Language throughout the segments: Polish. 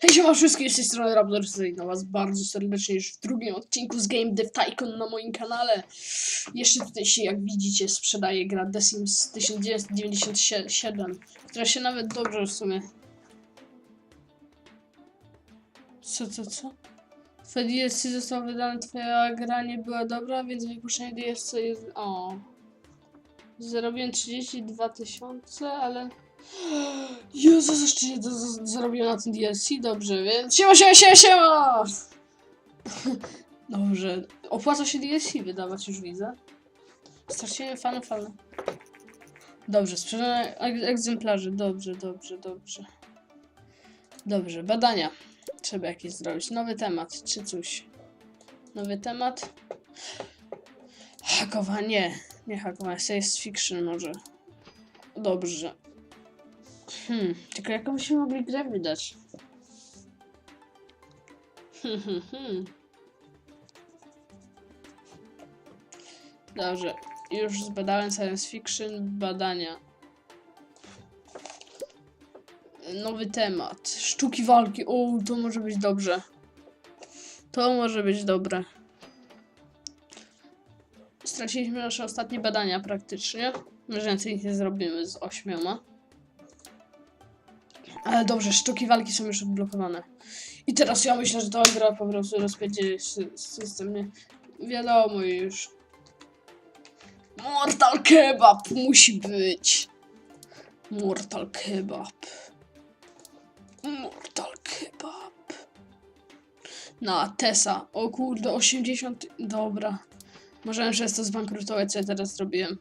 Hej, siema wszystkim, z tej strony Raptor, witam was bardzo serdecznie już w drugim odcinku z Game Dev Tycoon na moim kanale. Jeszcze tutaj się, jak widzicie, sprzedaje gra The Sims 1997, która się nawet dobrze w sumie... Co, co, co? Twoje DLC zostało wydane, twoja gra nie była dobra, więc wypuszczenie DLC jest... O... Zarobiłem 32 tysiące, ale... Jezu, jeszcze się z- z- zarobiłem na tym DLC, dobrze, więc siema, siema, siema, siema! Dobrze, opłaca się DLC wydawać, już widzę. Straciłem fany, fany. Dobrze, sprzedane egzemplarzy, dobrze, dobrze, dobrze. Dobrze, badania. Trzeba jakieś zrobić. Nowy temat, czy coś. Nowy temat. Hakowanie. Nie hakowanie, science fiction może. Dobrze. Hmm, tylko jaką byśmy mogli grę wydać? Hmm, hmm, hmm. Dobrze, już zbadałem science fiction, badania. Nowy temat. Sztuki walki. O, to może być dobrze. To może być dobre. Straciliśmy nasze ostatnie badania praktycznie. My więcej nie zrobimy z ośmioma. Ale dobrze, sztuki walki są już odblokowane. I teraz ja myślę, że ta gra po prostu rozpędzi sy- system, nie? Wiadomo już. Mortal Kebab musi być. Mortal Kebab. Mortal Kebab. Na Tesa. O kurde, 80. Dobra. Możemy przez to zbankrutować, co ja teraz zrobiłem.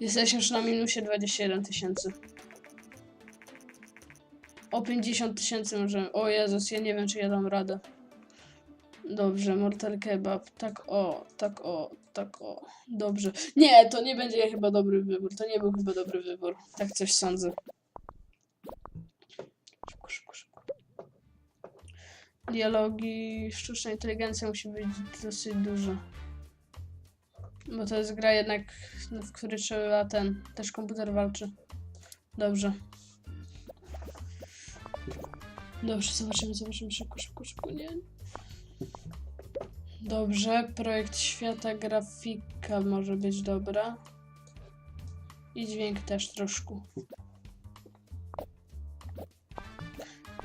Jesteśmy już na minusie 21 tysięcy. O 50 tysięcy możemy. O Jezus, ja nie wiem, czy ja dam radę. Dobrze, Mortal Kebab. Tak o, tak o, tak o. Dobrze. Nie, to nie będzie chyba dobry wybór. To nie był chyba dobry wybór. Tak coś sądzę. Szybko, szybko, szybko. Dialogi, sztuczna inteligencja musi być dosyć duża. Bo to jest gra jednak, w której trzeba ten, też komputer walczy. Dobrze. Dobrze, zobaczymy, zobaczymy szybko, szybko, szybko, nie. Dobrze, projekt świata, grafika może być dobra. I dźwięk też troszkę.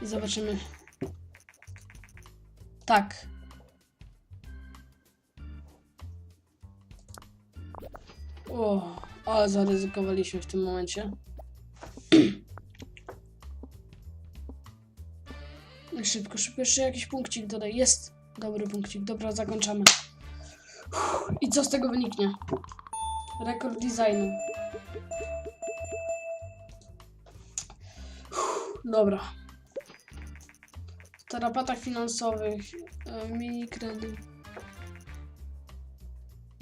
I zobaczymy. Tak. O, ale zaryzykowaliśmy w tym momencie. Szybko, szybko, jeszcze jakiś punkcik dodaj. Jest! Dobry punkcik, dobra, zakończamy. I co z tego wyniknie? Rekord designu. Dobra. W tarapatach finansowych. e, Mini kredyt.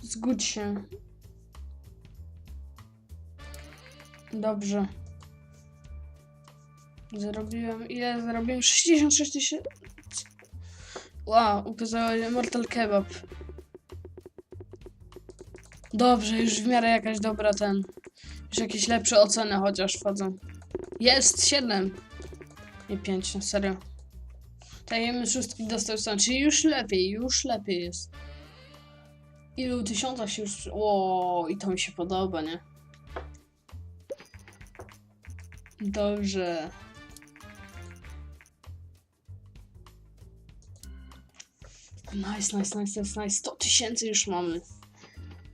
Zgódź się. Dobrze. Zarobiłem. Ile zarobiłem? 66 tysięcy. Wow, ukazało się Mortal Kebab. Dobrze, już w miarę jakaś dobra ten. Już jakieś lepsze oceny chociaż wchodzą. Jest 7. Nie 5, na serio. Tajemy szóstki dostał sam, czyli już lepiej, już lepiej jest. Ilu tysiącach się już... O, i to mi się podoba, nie? Dobrze. Nice, nice, nice, nice, nice. 100 tysięcy już mamy.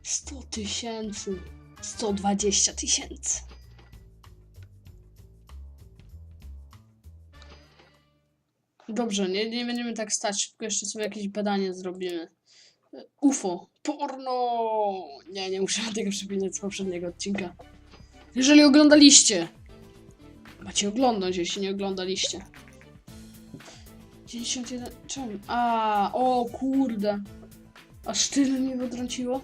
100 tysięcy. 120 tysięcy. Dobrze, nie, nie będziemy tak stać. Szybko jeszcze sobie jakieś badanie zrobimy. UFO. Porno! Nie, nie muszę tego przypominać z poprzedniego odcinka. Jeżeli oglądaliście, macie oglądać, jeśli nie oglądaliście. 91. Czemu? A, o kurde. Aż tyle mi wytrąciło.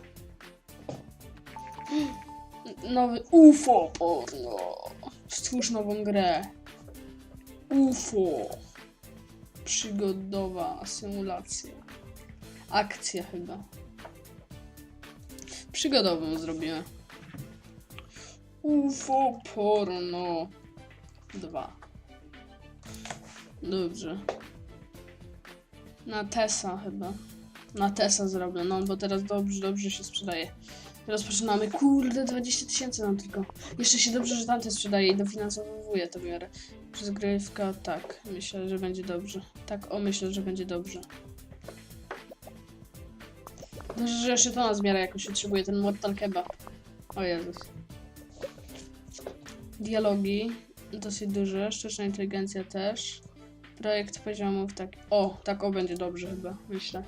Nowy UFO porno. Stwórz nową grę. UFO. Przygodowa symulacja. Akcja chyba. Przygodową zrobimy. UFO porno 2. Dobrze. Na Tesa chyba. Na Tesa zrobię, no bo teraz dobrze, dobrze się sprzedaje. Rozpoczynamy. Kurde, 20 tysięcy nam tylko. Jeszcze się dobrze, że tamte sprzedaje i dofinansowuje to w miarę. Rozgrywka, tak. Myślę, że będzie dobrze. Tak, o, myślę, że będzie dobrze. Dobrze, że jeszcze to na zmiarę jakoś utrzymuje, ten Mortal Kebab. O Jezus. Dialogi dosyć duże, sztuczna inteligencja też. Projekt poziomów tak. O, tak o będzie dobrze chyba, myślę.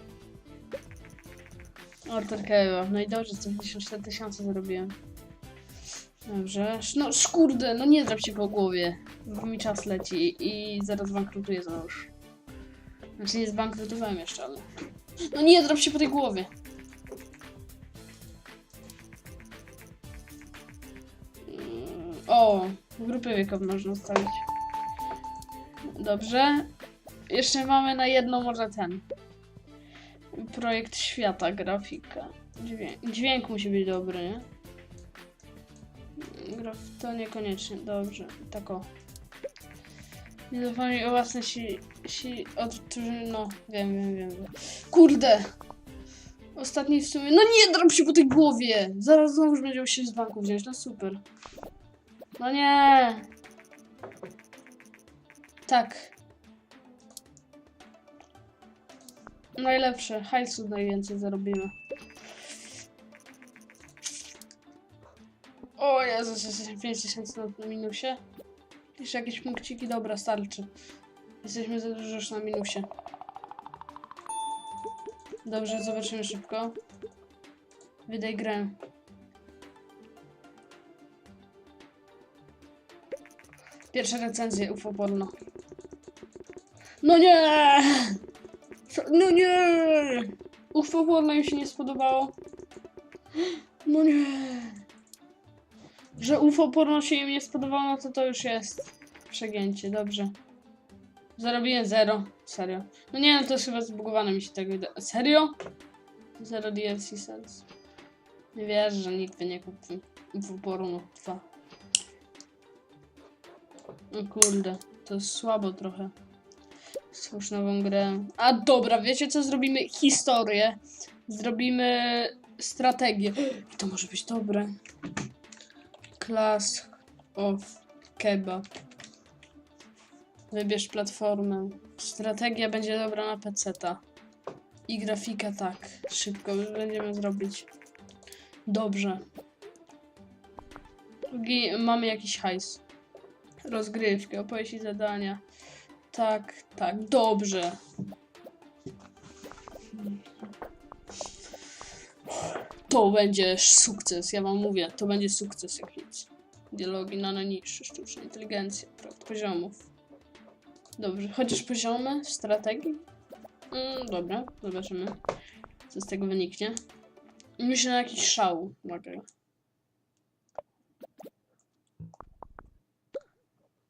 Mortal Kebab, no i dobrze, 154 tysiące zarobiłem. Dobrze. No szkurde, no nie drap się po głowie, bo mi czas leci i zaraz bankrutuję znowu. Znaczy nie zbankrutowałem jeszcze, ale... No nie drap się po tej głowie. Mm, O, grupy wiekowe można ustawić. Dobrze. Jeszcze mamy na jedno może ten. Projekt świata, grafika. Dźwięk, dźwięk musi być dobry, nie? Graf to niekoniecznie, dobrze. Tak o. Nie zapomnij o własnej si... si od... no, wiem, wiem, wiem. Kurde! Ostatni w sumie... No nie drop się po tej głowie! Zaraz znowu będzie się z banku wziąć, no super. No nie! Tak. Najlepsze. Hajsu najwięcej zarobimy. O Jezus, jesteśmy 5000 na minusie. Jeszcze jakieś punkciki, dobra, starczy. Jesteśmy za dużo już na minusie. Dobrze, zobaczymy szybko. Wydaj grę. Pierwsze recenzje UFO porno. No nie! No nie! UFO im się nie spodobało. No nie! Że UFO porno się im nie spodobało, no to to już jest przegięcie, dobrze. Zarobiłem zero, serio. No nie, no to jest chyba zbugowane mi się tego wyda- Serio? Zero DLC sens. Nie wierzę, że nikt by nie kupił UFO porno 2. O kurde, to jest słabo trochę. Stwórz nową grę. A dobra, wiecie co? Zrobimy historię. Zrobimy strategię. To może być dobre. Class of Kebab. Wybierz platformę. Strategia będzie dobra na PC-ta. I grafika tak. Szybko będziemy zrobić. Dobrze. Mamy jakiś hajs. Rozgrywkę, opowieść i zadania. Tak, tak, dobrze. To będzie sukces, ja wam mówię, to będzie sukces jak nic. Dialogi na najniższe, sztuczna inteligencja, projekt poziomów. Dobrze, chociaż poziomy strategii? Mm, dobra, zobaczymy, co z tego wyniknie. Myślę na jakiś szał. Uwaga.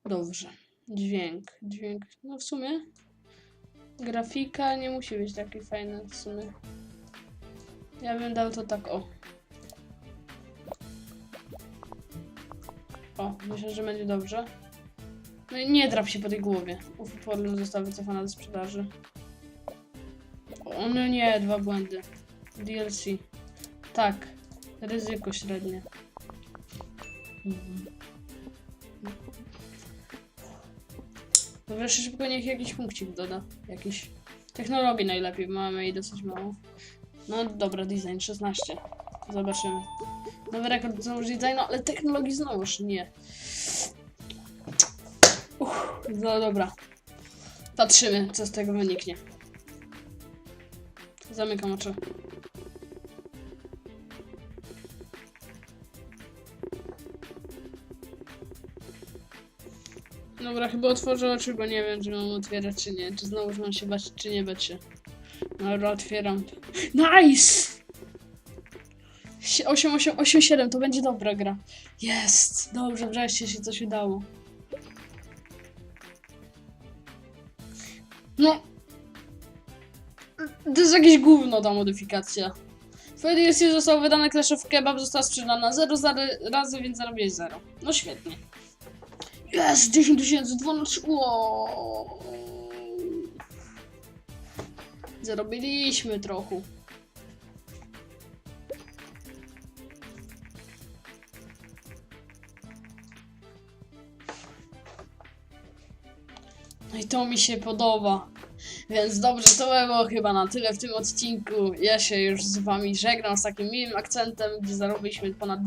Dobrze. Dźwięk. Dźwięk. No w sumie. Grafika nie musi być taki fajna w sumie. Ja bym dał to tak o. O, myślę, że będzie dobrze. No i nie drap się po tej głowie. Uf, porno został wycofany ze sprzedaży. O, no nie, dwa błędy. DLC. Tak. Ryzyko średnie. Mhm. Dobra, szybko niech jakiś punkcik doda. Jakiś. Technologii najlepiej, mamy jej dosyć mało. No dobra, design 16. Zobaczymy. Nowy rekord znowu designu, ale technologii znowuż nie. Uff, no dobra. Patrzymy, co z tego wyniknie. Zamykam oczy. Dobra, chyba otworzę oczy, bo nie wiem, czy mam otwierać, czy nie. Czy znowu mam się bać, czy nie bać się. Dobra, otwieram. Nice! 8, 8, 8, 7, to będzie dobra gra. Jest! Dobrze, wreszcie się coś udało. No. To jest jakieś gówno ta modyfikacja. Twoje DLC zostało wydane Clash of Kebab, została sprzedana 0 razy, więc zarobiłeś 0. No świetnie. Jest! 10 tysięcy, 12... Wow. Zarobiliśmy trochę. No i to mi się podoba. Więc dobrze, to by było chyba na tyle w tym odcinku. Ja się już z wami żegnam z takim miłym akcentem, gdzie zarobiliśmy ponad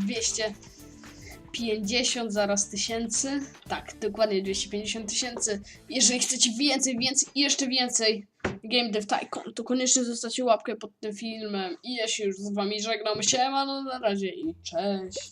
250 zaraz tysięcy. Tak, dokładnie 250 tysięcy. Jeżeli chcecie więcej, więcej i jeszcze więcej Game Dev Tycoon, to koniecznie zostawcie łapkę pod tym filmem. I ja się już z wami żegnam. Siemano, na razie i cześć.